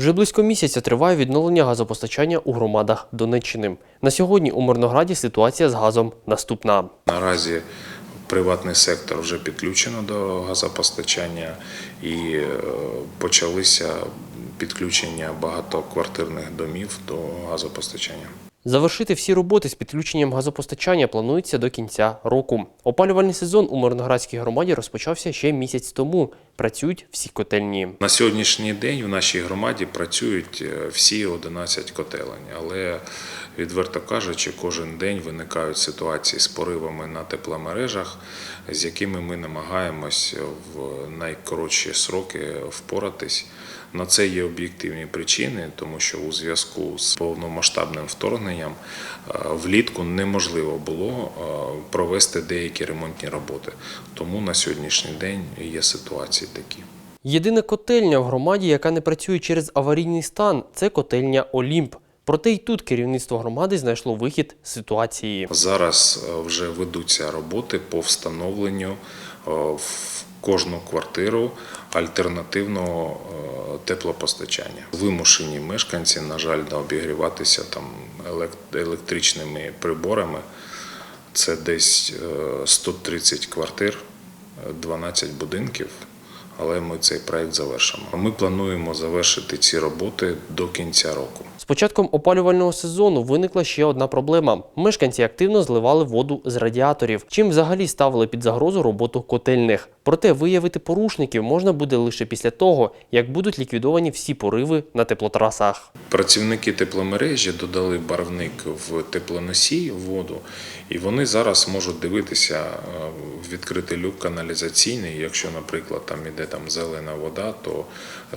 Вже близько місяця триває відновлення газопостачання у громадах Донеччини. На сьогодні у Мирнограді ситуація з газом наступна. Наразі приватний сектор вже підключено до газопостачання і е, почалися підключення багатоквартирних домів до газопостачання. Завершити всі роботи з підключенням газопостачання планується до кінця року. Опалювальний сезон у Мирноградській громаді розпочався ще місяць тому. Працюють всі котельні. На сьогоднішній день в нашій громаді працюють е, всі 11 котелень, але відверто кажучи, кожен день виникають ситуації з поривами на тепломережах, з якими ми намагаємось в найкоротші сроки впоратись. На це є об'єктивні причини, тому що у зв'язку з повномасштабним вторгненням е, влітку неможливо було е, провести деякі ремонтні роботи. Тому на сьогоднішній день є ситуації такі. Єдина котельня в громаді, яка не працює через аварійний стан, це котельня Олімп. Проте й тут керівництво громади знайшло вихід з ситуації. Зараз е, вже ведуться роботи по встановленню в кожну квартиру альтернативного е, теплопостачання. Вимушені мешканці, на жаль, обігріватися там електричними приборами. Це десь е, 130 квартир, е, 12 будинків. Але ми цей проект завершимо. Ми плануємо завершити ці роботи до кінця року. Початком опалювального сезону виникла ще одна проблема. Мешканці активно зливали воду з радіаторів, чим взагалі ставили під загрозу роботу котельних. Проте виявити порушників можна буде лише після того, як будуть ліквідовані всі пориви на теплотрасах. Працівники тепломережі додали барвник в теплоносій воду, і вони зараз можуть дивитися в відкритий люк каналізаційний. Якщо, наприклад, там іде там зелена вода, то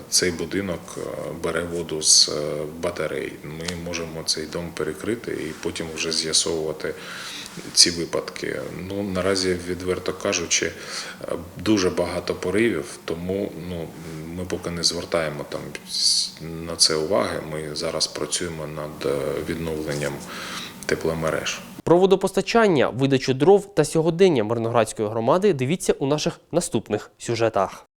цей будинок е, бере воду з е, батарей. Ми можемо цей дом перекрити і потім вже з'ясовувати ці випадки. Ну наразі, відверто кажучи, е, дуже багато поривів, тому ну ми поки не звертаємо там на це уваги. Ми зараз працюємо над відновленням тепломереж. Про водопостачання, видачу дров та сьогодення Мирноградської громади дивіться у наших наступних сюжетах.